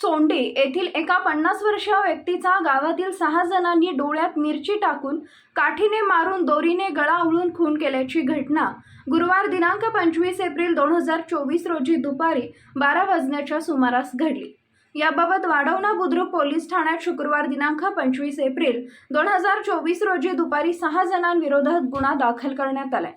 चोंडे येथील एका पन्नास वर्षीय व्यक्तीचा गावातील सहा जणांनी डोळ्यात मिरची टाकून काठीने मारून दोरीने गळा उळून खून केल्याची घटना. गुरुवार दिनांक पंचवीस एप्रिल दोन हजार चोवीस रोजी दुपारी बारा वाजण्याच्या सुमारास घडली. याबाबत वाढवणा बुद्रुक पोलीस ठाण्यात शुक्रवार दिनांक पंचवीस एप्रिल दोन हजार चोवीस रोजी दुपारी सहा जणांविरोधात गुन्हा दाखल करण्यात आलाय.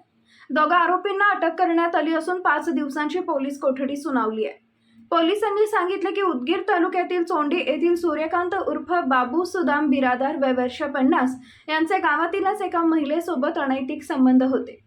दोघा आरोपींना अटक करण्यात आली असून पाच दिवसांची पोलीस कोठडी सुनावली आहे. पोलिसांनी सांगितलं की उदगीर तालुक्यातील चोंडी येथील सूर्यकांत उर्फ बाबू सुदाम बिरादार वय वर्ष पन्नास यांचे गावातीलच एका महिलेसोबत अनैतिक संबंध होते.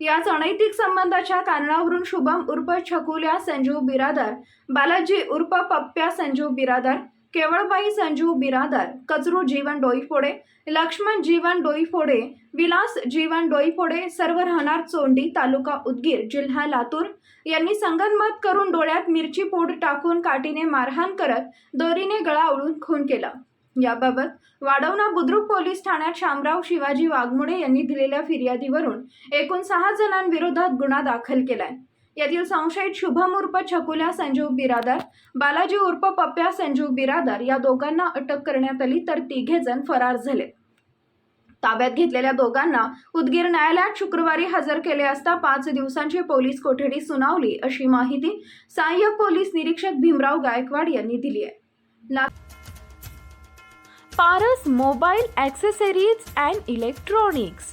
याच अनैतिक संबंधाच्या कारणावरून शुभम उर्फ छकुल्या संजीव बिरादार बालाजी उर्फ पप्प्या संजीव बिरादार केवळबाई संजू बिरादार कचरू जीवन डोईफोडे लक्ष्मण जीवन डोईफोडे विलास जीवन डोईफोडे सर्व राहणार चोंडी तालुका उदगीर जिल्हा लातूर. यांनी संगनमत करून डोळ्यात मिरची पूड टाकून काठीने मारहाण करत दोरीने गळा ओढून खून केला. याबाबत वाडवना बुद्रुक पोलीस ठाण्यात शामराव शिवाजी वाघमोडे यांनी दिलेल्या फिर्यादीवरून एकूण सहा जणांविरोधात गुन्हा दाखल केलाय. यातील संशयित शुभम उर्फ छकुल्या संजीव बिरादार बालाजी उर्फ पप्प्या संजीव बिरादार या दोघांना अटक करण्यात आली तर तिघे जण फरार झाले. ताब्यात घेतलेल्या दोघांना उदगीर न्यायालयात शुक्रवारी हजर केले असता पाच दिवसांची पोलीस कोठडी सुनावली अशी माहिती सहाय्यक पोलीस निरीक्षक भीमराव गायकवाड यांनी दिली आहे. Paras mobile accessories and electronics